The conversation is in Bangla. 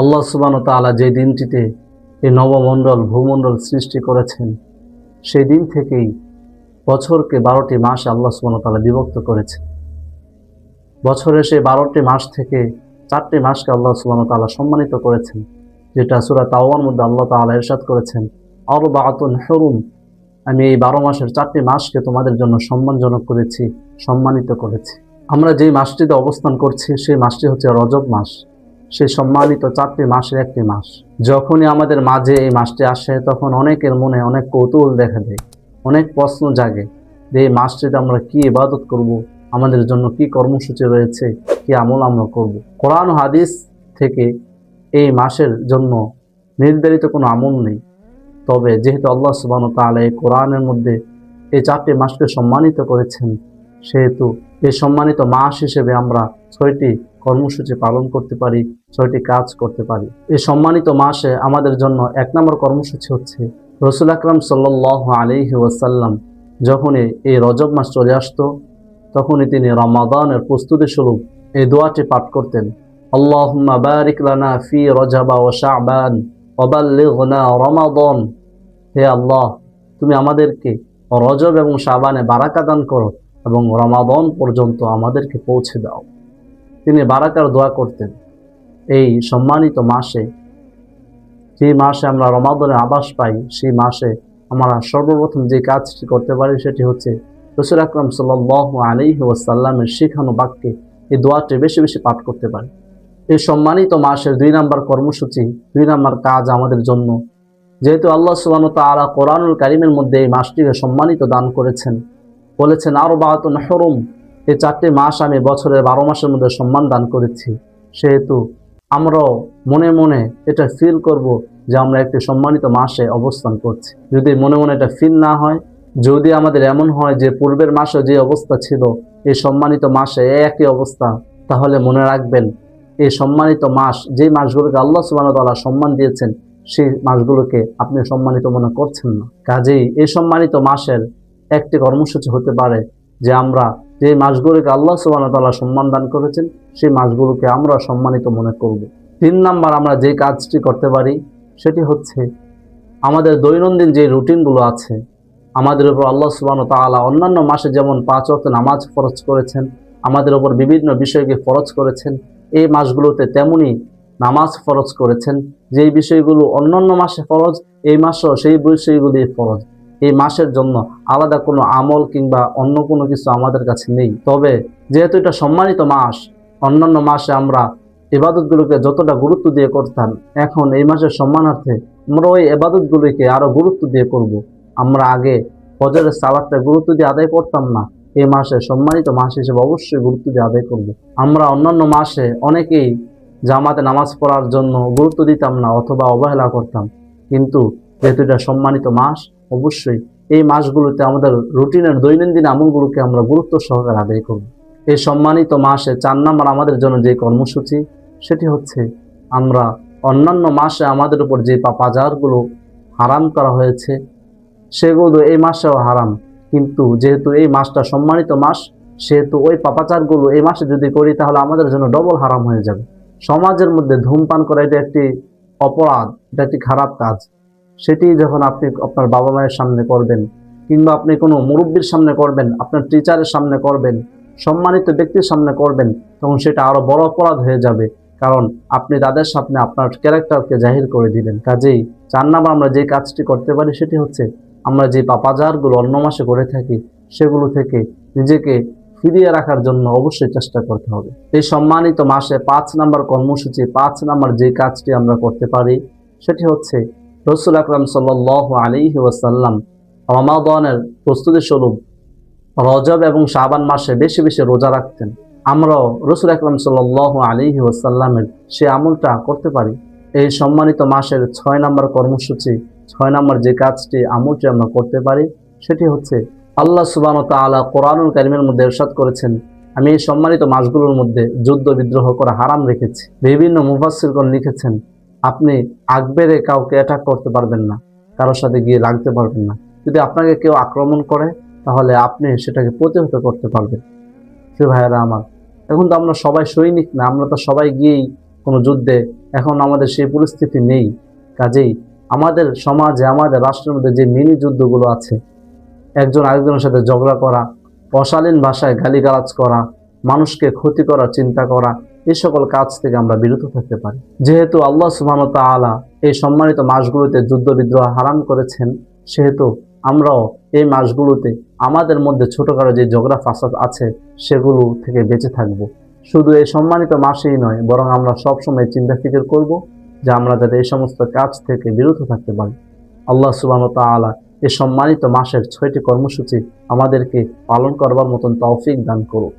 আল্লাহ সুবান তালা যে দিনটিতে এই নবমণ্ডল, ভূমণ্ডল সৃষ্টি করেছেন, সেই দিন থেকেই বছরকে বারোটি মাস আল্লাহ সুবান তালা বিভক্ত করেছে বছরের সেই বারোটি মাস থেকে চারটি মাসকে আল্লাহ সুবান তালা সম্মানিত করেছেন, যেটা সুরা তাওয়ার মধ্যে আল্লাহ তালা এরশাদ করেছেন অর বাতুন হরুম। আমি এই বারো মাসের চারটি মাসকে তোমাদের জন্য সম্মানজনক করেছি, সম্মানিত করেছি। আমরা যেই মাসটিতে অবস্থান করছি, সেই মাসটি হচ্ছে রজব মাস। সেই সম্মানিত চারটি মাসের একটি মাস। যখনই আমাদের মাঝে এই মাসটি আসে, তখন অনেকের মনে অনেক কৌতূহল দেখা দেয়, অনেক প্রশ্ন জাগে যে এই মাসটিতে আমরা কি ইবাদত করব, আমাদের জন্য কি কর্মসূচি রয়েছে, কি আমল আমরা করব। কোরআন হাদিস থেকে এই মাসের জন্য নির্ধারিত কোনো আমল নেই। তবে যেহেতু আল্লাহ সুবান তাআলা এই কোরআনের মধ্যে এই চারটি মাসকে সম্মানিত করেছেন সেহেতু এই সম্মানিত মাস হিসেবে আমরা ছয়টি কর্মসূচি পালন করতে পারি, ছয়টি কাজ করতে পারি। এই সম্মানিত মাসে আমাদের জন্য এক নম্বর কর্মসূচি হচ্ছে রসুল আকরাম সাল্লাহ আলিহি ওয়াসাল্লাম যখনই এই রজব মাস চলে আসতো, তখনই তিনি রমাদানের প্রস্তুতি স্বরূপ এই দোয়াটি পাঠ করতেন। আল্লাহুম্মা বারিক ফি ও হে আল্লাহ, তুমি আমাদেরকে রজব এবং শাবানে বারাকা দান করো। এবং রমাদন পর্যন্ত আমাদেরকে পৌঁছে দাও। তিনি বারাকার দোয়া করতেন, এই সম্মানিত মাসে, যে মাসে আমরা রমাদনের আবাস পাই, সেই মাসে আমরা সর্বপ্রথম যে কাজটি করতে পারি সেটি হচ্ছে রসুল আকরম সাল্লাহ আলিহি ওয়াসাল্লামের শেখানো বাক্যে এই দোয়াটি বেশি বেশি পাঠ করতে পারি। এই সম্মানিত মাসের দুই নম্বর কর্মসূচি, দুই নম্বর কাজ আমাদের জন্য। যেহেতু আল্লাহ সুবান তালা কোরআনুল কারিমের মধ্যে এই মাসটিকে সম্মানিত দান করেছেন বলেছেন, আরও বাহাতুন হরুম। এই চারটি মাস আমি বছরের বারো মাসের মধ্যে সম্মান দান করেছি। সেহেতু আমরাও মনে মনে এটা ফিল করব যে আমরা একটি সম্মানিত মাসে অবস্থান করছি। যদি মনে মনে এটা ফিল না হয়, যদি আমাদের এমন হয় যে পূর্বের মাসে যে অবস্থা ছিল, এই সম্মানিত মাসে একই অবস্থা, তাহলে মনে রাখবেন, এই সম্মানিত মাস, যে মাসগুলোকে আল্লাহ সুবাহ তালা সম্মান দিয়েছেন, সেই মাসগুলোকে আপনি সম্মানিত মনে করছেন না। কাজেই এই সম্মানিত মাসের একটি কর্মসূচি হতে পারে যে আমরা যে মাসগুলোকে আল্লাহ সুবাহ তালা সম্মান দান করেছেন, সেই মাসগুলোকে আমরা সম্মানিত মনে করব। তিন নাম্বার আমরা যে কাজটি করতে পারি, সেটি হচ্ছে আমাদের দৈনন্দিন যে রুটিনগুলো আছে, আমাদের উপর আল্লাহ সুবাহ তালা অন্যান্য মাসে যেমন পাঁচ অক্ট নামাজ ফরজ করেছেন, আমাদের উপর বিভিন্ন বিষয়কে ফরজ করেছেন, এই মাসগুলোতে তেমনি নামাজ ফরজ করেছেন। যেই বিষয়গুলো অন্যান্য মাসে ফরজ, এই মাসেও সেই বিষয়গুলি ফরজ। এই মাসের জন্য আলাদা কোনো আমল কিংবা অন্য কোনো কিছু আমাদের কাছে নেই তবে যেহেতু এটা সম্মানিত মাস, অন্যান্য মাসে আমরা এবাদতগুলোকে যতটা গুরুত্ব দিয়ে করতাম, এখন এই মাসের সম্মানার্থে আমরা ওই এবাদতগুলিকে আরও গুরুত্ব দিয়ে করব। আমরা আগে ফজরের সালাদটা গুরুত্ব দিয়ে আদায় করতাম না, এই মাসে সম্মানিত মাস হিসেবে অবশ্যই গুরুত্ব দিয়ে আদায় করব। আমরা অন্যান্য মাসে অনেকেই জামাতে নামাজ পড়ার জন্য গুরুত্ব দিতাম না অথবা অবহেলা করতাম কিন্তু যেহেতু এটা সম্মানিত মাস অবশ্যই এই মাসগুলোতে আমাদের রুটিনের দৈনন্দিন আমলগুলোকে আমরা গুরুত্ব সহকারে আদায় করব। এই সম্মানিত মাসে চার নাম্বার আমাদের জন্য যে কর্মসূচি, সেটি হচ্ছে আমরা অন্যান্য মাসে আমাদের উপর যে পাপাজারগুলো হারাম করা হয়েছে, সেগুলো এই মাসেও হারাম। কিন্তু যেহেতু এই মাসটা সম্মানিত মাস, সেহেতু ওই পাপাচারগুলো এই মাসে যদি করি, তাহলে আমাদের জন্য ডবল হারাম হয়ে যাবে। সমাজের মধ্যে ধূমপান করা এটা একটি অপরাধ, এটা একটি খারাপ কাজ। সেটি যখন আপনি আপনার বাবা মায়ের সামনে করবেন, কিংবা আপনি কোনো মুরব্বীর সামনে করবেন, আপনার টিচারের সামনে করবেন, সম্মানিত ব্যক্তির সামনে করবেন, তখন সেটা আরও বড় অপরাধ হয়ে যাবে। কারণ আপনি তাদের সামনে আপনার ক্যারেক্টারকে জাহির করে দিলেন। কাজেই চার নাম্বার আমরা যে কাজটি করতে পারি সেটি হচ্ছে, আমরা যে পাপাজারগুলো অন্য মাসে করে থাকি, সেগুলো থেকে নিজেকে ফিরিয়ে রাখার জন্য অবশ্যই চেষ্টা করতে হবে। এই সম্মানিত মাসে পাঁচ নাম্বার কর্মসূচি, পাঁচ নাম্বার যে কাজটি আমরা করতে পারি, সেটি হচ্ছে রসুল আকরাম সাল আলী ওয়াসাল্লাম রমাদানের প্রস্তুতি স্বরূপ রজব এবং শাবান মাসে বেশি বেশি রোজা রাখতেন। আমরাও রসুল আকরাম সাল আলী ওয়াসাল্লামের সে আমলটা করতে পারি। এই সম্মানিত মাসের ছয় নম্বর কর্মসূচি, ছয় নম্বর যে কাজটি, আমলটি আমরা করতে পারি, সেটি হচ্ছে আল্লাহ সুবান তালা কোরআনুল কারিমের মধ্যে এরশাদ করেছেন, আমি এই সম্মানিত মাসগুলোর মধ্যে যুদ্ধ বিদ্রোহ করা হারাম রেখেছি। বিভিন্ন মুফাসিরগণ লিখেছেন আপনি আকবেরে কাউকে অ্যাটাক করতে পারবেন না, কারোর সাথে গিয়ে লাগতে পারবেন না। যদি আপনাকে কেউ আক্রমণ করে, তাহলে আপনি সেটাকে প্রতিহত করতে পারবেন। সে ভাইয়েরা আমার, এখন তো আমরা সবাই সৈনিক না, আমরা তো সবাই গিয়েই কোনো যুদ্ধে, এখন আমাদের সেই পরিস্থিতি নেই। কাজেই আমাদের সমাজে, আমাদের রাষ্ট্রের মধ্যে যে মিনি যুদ্ধগুলো আছে, একজন আরেকজনের সাথে ঝগড়া করা, অশালীন ভাষায় গালিগালাজ করা, মানুষকে ক্ষতি করার চিন্তা করা এই সকল কাজ থেকে আমরা বিরত থাকতে পারি। যেহেতু আল্লাহ সুবহানাহু ওয়া তাআলা এই সম্মানিত মাসগুলোতে যুদ্ধ বিদ্রোহ হারাম করেছেন, সেহেতু আমরাও এই মাসগুলোতে আমাদের মধ্যে ছোটখাটো যে ঝগড়া ফাসাদ আছে, সেগুলো থেকে বেঁচে থাকব। শুধু এই সম্মানিত মাসেই নয়, বরং আমরা সবসময় চিন্তা ফিকির করব যে আমরা যাতে এই সমস্ত কাজ থেকে বিরত থাকতে পারি। আল্লাহ সুবহানাহু ওয়া তাআলা এই সম্মানিত মাসের ছয়টি কর্মসূচি আমাদেরকে পালন করবার মতন তৌফিক দান করুক।